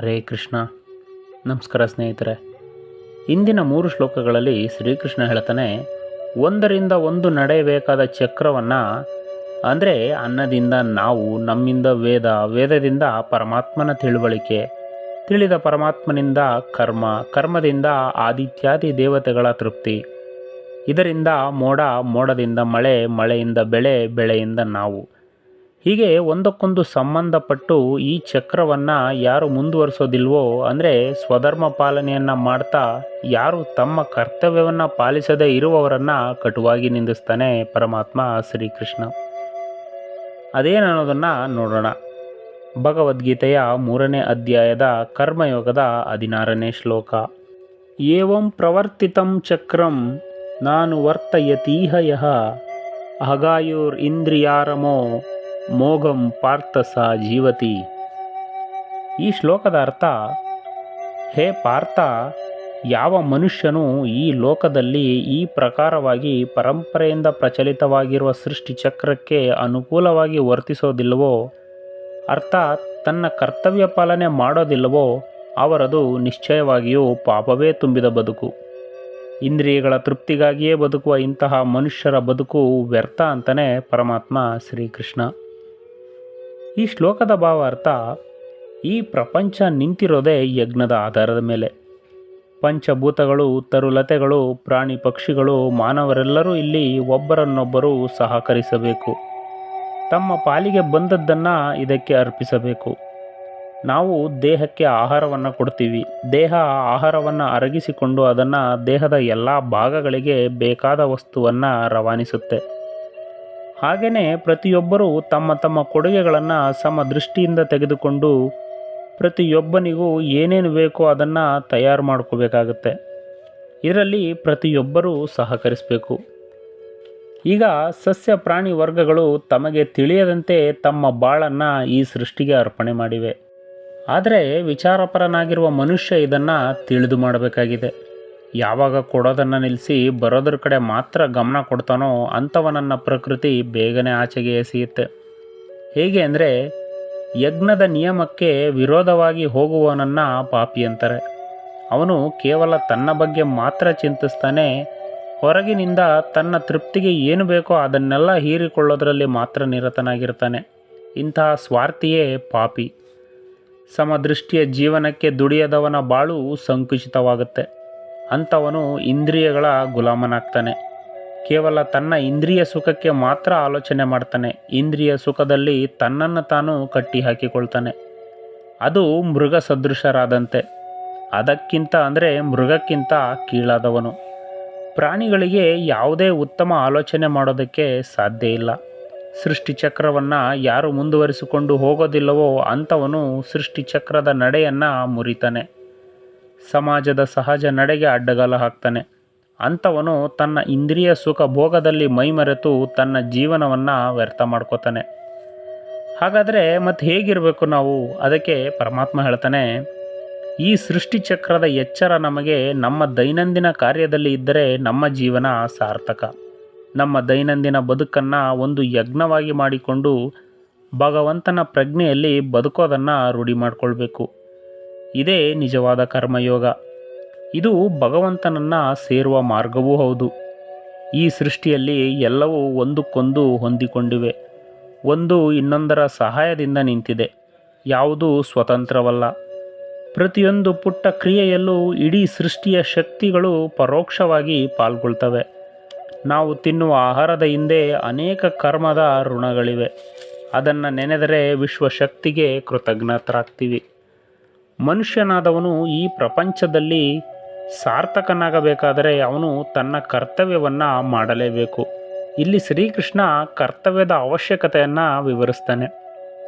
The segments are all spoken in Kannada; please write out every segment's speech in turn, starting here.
ಹರೇ ಕೃಷ್ಣ. ನಮಸ್ಕಾರ ಸ್ನೇಹಿತರೆ. ಇಂದಿನ ಮೂರು ಶ್ಲೋಕಗಳಲ್ಲಿ ಶ್ರೀಕೃಷ್ಣ ಹೇಳ್ತಾನೆ, ಒಂದರಿಂದ ಒಂದು ನಡೆಯಬೇಕಾದ ಚಕ್ರವನ್ನು, ಅಂದರೆ ಅನ್ನದಿಂದ ನಾವು, ನಮ್ಮಿಂದ ವೇದ, ವೇದದಿಂದ ಪರಮಾತ್ಮನ ತಿಳುವಳಿಕೆ, ತಿಳಿದ ಪರಮಾತ್ಮನಿಂದ ಕರ್ಮ, ಕರ್ಮದಿಂದ ಆದಿತ್ಯಾದಿ ದೇವತೆಗಳ ತೃಪ್ತಿ, ಇದರಿಂದ ಮೋಡ, ಮೋಡದಿಂದ ಮಳೆ, ಮಳೆಯಿಂದ ಬೆಳೆ, ಬೆಳೆಯಿಂದ ನಾವು ಹೀಗೆ ಒಂದಕ್ಕೊಂದು ಸಂಬಂಧಪಟ್ಟು ಈ ಚಕ್ರವನ್ನು ಯಾರು ಮುಂದುವರಿಸೋದಿಲ್ವೋ, ಅಂದರೆ ಸ್ವಧರ್ಮ ಪಾಲನೆಯನ್ನು ಮಾಡ್ತಾ ಯಾರು ತಮ್ಮ ಕರ್ತವ್ಯವನ್ನು ಪಾಲಿಸದೇ ಇರುವವರನ್ನು ಕಟುವಾಗಿ ನಿಂದಿಸ್ತಾನೆ ಪರಮಾತ್ಮ ಶ್ರೀಕೃಷ್ಣ. ಅದೇನನ್ನೋದನ್ನು ನೋಡೋಣ. ಭಗವದ್ಗೀತೆಯ ಮೂರನೇ ಅಧ್ಯಾಯದ ಕರ್ಮಯೋಗದ ಹದಿನಾರನೇ ಶ್ಲೋಕ. ಏವಂ ಪ್ರವರ್ತಿತಂ ಚಕ್ರಂ, ನಾನು ವರ್ತಯತೀಹ ಯಹ, ಅಗಾಯುರ್ ಇಂದ್ರಿಯಾರಮೋ ಮೋಘಂ ಪಾರ್ಥ ಜೀವತಿ. ಈ ಶ್ಲೋಕದ ಅರ್ಥ, ಹೇ ಪಾರ್ಥ, ಯಾವ ಮನುಷ್ಯನು ಈ ಲೋಕದಲ್ಲಿ ಈ ಪ್ರಕಾರವಾಗಿ ಪರಂಪರೆಯಿಂದ ಪ್ರಚಲಿತವಾಗಿರುವ ಸೃಷ್ಟಿ ಚಕ್ರಕ್ಕೆ ಅನುಕೂಲವಾಗಿ ವರ್ತಿಸೋದಿಲ್ಲವೋ, ಅರ್ಥಾತ್ ತನ್ನ ಕರ್ತವ್ಯ ಪಾಲನೆ ಮಾಡೋದಿಲ್ಲವೋ, ಅವರದು ನಿಶ್ಚಯವಾಗಿಯೂ ಪಾಪವೇ ತುಂಬಿದ ಬದುಕು. ಇಂದ್ರಿಯಗಳ ತೃಪ್ತಿಗಾಗಿಯೇ ಬದುಕುವ ಇಂತಹ ಮನುಷ್ಯರ ಬದುಕು ವ್ಯರ್ಥ ಅಂತಲೇ ಪರಮಾತ್ಮ ಶ್ರೀಕೃಷ್ಣ ಈ ಶ್ಲೋಕದ ಭಾವಾರ್ಥ ಈ ಪ್ರಪಂಚ ನಿಂತಿರೋದೇ ಯಜ್ಞದ ಆಧಾರದ ಮೇಲೆ. ಪಂಚಭೂತಗಳು, ತರುಲತೆಗಳು, ಪ್ರಾಣಿ ಪಕ್ಷಿಗಳು, ಮಾನವರೆಲ್ಲರೂ ಇಲ್ಲಿ ಒಬ್ಬರನ್ನೊಬ್ಬರು ಸಹಕರಿಸಬೇಕು. ತಮ್ಮ ಪಾಲಿಗೆ ಬಂದದ್ದನ್ನು ಇದಕ್ಕೆ ಅರ್ಪಿಸಬೇಕು. ನಾವು ದೇಹಕ್ಕೆ ಆಹಾರವನ್ನು ಕೊಡ್ತೀವಿ. ದೇಹ ಆಹಾರವನ್ನು ಅರಗಿಸಿಕೊಂಡು ಅದನ್ನು ದೇಹದ ಎಲ್ಲ ಭಾಗಗಳಿಗೆ ಬೇಕಾದ ವಸ್ತುವನ್ನು ರವಾನಿಸುತ್ತೆ. ಹಾಗೆಯೇ ಪ್ರತಿಯೊಬ್ಬರೂ ತಮ್ಮ ತಮ್ಮ ಕೊಡುಗೆಗಳನ್ನು ಸಮ ದೃಷ್ಟಿಯಿಂದ ತೆಗೆದುಕೊಂಡು ಪ್ರತಿಯೊಬ್ಬನಿಗೂ ಏನೇನು ಬೇಕೋ ಅದನ್ನು ತಯಾರು ಮಾಡ್ಕೋಬೇಕಾಗತ್ತೆ. ಇದರಲ್ಲಿ ಪ್ರತಿಯೊಬ್ಬರೂ ಸಹಕರಿಸಬೇಕು. ಈಗ ಸಸ್ಯ ಪ್ರಾಣಿ ವರ್ಗಗಳು ತಮಗೆ ತಿಳಿಯದಂತೆ ತಮ್ಮ ಬಾಳನ್ನು ಈ ಸೃಷ್ಟಿಗೆ ಅರ್ಪಣೆ ಮಾಡಿವೆ. ಆದರೆ ವಿಚಾರಪರನಾಗಿರುವ ಮನುಷ್ಯ ಇದನ್ನು ತಿಳಿದು ಮಾಡಬೇಕಾಗಿದೆ. ಯಾವಾಗ ಕೊಡೋದನ್ನು ನಿಲ್ಲಿಸಿ ಬರೋದ್ರ ಕಡೆ ಮಾತ್ರ ಗಮನ ಕೊಡ್ತಾನೋ ಅಂಥವನನ್ನ ಪ್ರಕೃತಿ ಬೇಗನೆ ಆಚೆಗೆ ಎಸೆಯುತ್ತೆ. ಹೇಗೆ ಅಂದರೆ ಯಜ್ಞದ ನಿಯಮಕ್ಕೆ ವಿರೋಧವಾಗಿ ಹೋಗುವವನನ್ನು ಪಾಪಿ ಅಂತಾರೆ. ಅವನು ಕೇವಲ ತನ್ನ ಬಗ್ಗೆ ಮಾತ್ರ ಚಿಂತಿಸ್ತಾನೆ, ಹೊರಗಿನಿಂದ ತನ್ನ ತೃಪ್ತಿಗೆ ಏನು ಬೇಕೋ ಅದನ್ನೆಲ್ಲ ಹೀರಿಕೊಳ್ಳೋದ್ರಲ್ಲಿ ಮಾತ್ರ ನಿರತನಾಗಿರ್ತಾನೆ. ಇಂತಹ ಸ್ವಾರ್ಥಿಯೇ ಪಾಪಿ. ಸಮದೃಷ್ಟಿಯ ಜೀವನಕ್ಕೆ ದುಡಿಯದವನ ಬಾಳು ಸಂಕುಚಿತವಾಗುತ್ತೆ. ಅಂಥವನು ಇಂದ್ರಿಯಗಳ ಗುಲಾಮನಾಗ್ತಾನೆ. ಕೇವಲ ತನ್ನ ಇಂದ್ರಿಯ ಸುಖಕ್ಕೆ ಮಾತ್ರ ಆಲೋಚನೆ ಮಾಡ್ತಾನೆ. ಇಂದ್ರಿಯ ಸುಖದಲ್ಲಿ ತನ್ನನ್ನು ತಾನು ಕಟ್ಟಿ ಹಾಕಿಕೊಳ್ತಾನೆ ಅದು ಮೃಗ ಸದೃಶರಾದಂತೆ ಅದಕ್ಕಿಂತ ಅಂದರೆ ಮೃಗಕ್ಕಿಂತ ಕೀಳಾದವನು. ಪ್ರಾಣಿಗಳಿಗೆ ಯಾವುದೇ ಉತ್ತಮ ಆಲೋಚನೆ ಮಾಡೋದಕ್ಕೆ ಸಾಧ್ಯ ಇಲ್ಲ. ಸೃಷ್ಟಿಚಕ್ರವನ್ನು ಯಾರು ಮುಂದುವರಿಸಿಕೊಂಡು ಹೋಗೋದಿಲ್ಲವೋ ಅಂಥವನು ಸೃಷ್ಟಿಚಕ್ರದ ನಡೆಯನ್ನು ಮುರಿತಾನೆ. ಸಮಾಜದ ಸಹಜ ನಡೆಗೆ ಅಡ್ಡಗಾಲ ಹಾಕ್ತಾನೆ. ಅಂಥವನು ತನ್ನ ಇಂದ್ರಿಯ ಸುಖ ಭೋಗದಲ್ಲಿ ಮೈಮರೆತು ತನ್ನ ಜೀವನವನ್ನು ವ್ಯರ್ಥ ಮಾಡ್ಕೋತಾನೆ. ಹಾಗಾದರೆ ಮತ್ತು ಹೇಗಿರಬೇಕು ನಾವು? ಅದಕ್ಕೆ ಪರಮಾತ್ಮ ಹೇಳ್ತಾನೆ, ಈ ಸೃಷ್ಟಿಚಕ್ರದ ಎಚ್ಚರ ನಮಗೆ ನಮ್ಮ ದೈನಂದಿನ ಕಾರ್ಯದಲ್ಲಿ ಇದ್ದರೆ ನಮ್ಮ ಜೀವನ ಸಾರ್ಥಕ. ನಮ್ಮ ದೈನಂದಿನ ಬದುಕನ್ನು ಒಂದು ಯಜ್ಞವಾಗಿ ಮಾಡಿಕೊಂಡು ಭಗವಂತನ ಪ್ರಜ್ಞೆಯಲ್ಲಿ ಬದುಕೋದನ್ನು ರೂಢಿ ಮಾಡಿಕೊಳ್ಬೇಕು. ಇದೇ ನಿಜವಾದ ಕರ್ಮಯೋಗ. ಇದು ಭಗವಂತನನ್ನು ಸೇರುವ ಮಾರ್ಗವೂ ಹೌದು. ಈ ಸೃಷ್ಟಿಯಲ್ಲಿ ಎಲ್ಲವೂ ಒಂದಕ್ಕೊಂದು ಹೊಂದಿಕೊಂಡಿವೆ. ಒಂದು ಇನ್ನೊಂದರ ಸಹಾಯದಿಂದ ನಿಂತಿದೆ. ಯಾವುದೂ ಸ್ವತಂತ್ರವಲ್ಲ. ಪ್ರತಿಯೊಂದು ಪುಟ್ಟ ಕ್ರಿಯೆಯಲ್ಲೂ ಇಡೀ ಸೃಷ್ಟಿಯ ಶಕ್ತಿಗಳು ಪರೋಕ್ಷವಾಗಿ ಪಾಲ್ಗೊಳ್ತವೆ. ನಾವು ತಿನ್ನುವ ಆಹಾರದ ಹಿಂದೆ ಅನೇಕ ಕರ್ಮದ ಋಣಗಳಿವೆ. ಅದನ್ನು ನೆನೆದರೆ ವಿಶ್ವಶಕ್ತಿಗೆ ಕೃತಜ್ಞತರಾಗ್ತೀವಿ ಮನುಷ್ಯನಾದವನು ಈ ಪ್ರಪಂಚದಲ್ಲಿ ಸಾರ್ಥಕನಾಗಬೇಕಾದರೆ ಅವನು ತನ್ನ ಕರ್ತವ್ಯವನ್ನು ಮಾಡಲೇಬೇಕು. ಇಲ್ಲಿ ಶ್ರೀಕೃಷ್ಣ ಕರ್ತವ್ಯದ ಅವಶ್ಯಕತೆಯನ್ನು ವಿವರಿಸ್ತಾನೆ.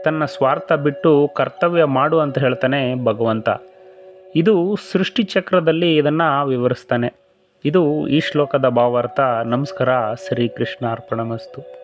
ತನ್ನ ಸ್ವಾರ್ಥ ಬಿಟ್ಟು ಕರ್ತವ್ಯ ಮಾಡು ಅಂತ ಹೇಳ್ತಾನೆ ಭಗವಂತ. ಇದು ಸೃಷ್ಟಿಚಕ್ರದಲ್ಲಿ ಇದನ್ನು ವಿವರಿಸ್ತಾನೆ. ಇದು ಈ ಶ್ಲೋಕದ ಭಾವಾರ್ಥ. ನಮಸ್ಕಾರ ಶ್ರೀಕೃಷ್ಣ ಅರ್ಪಣಮಸ್ತು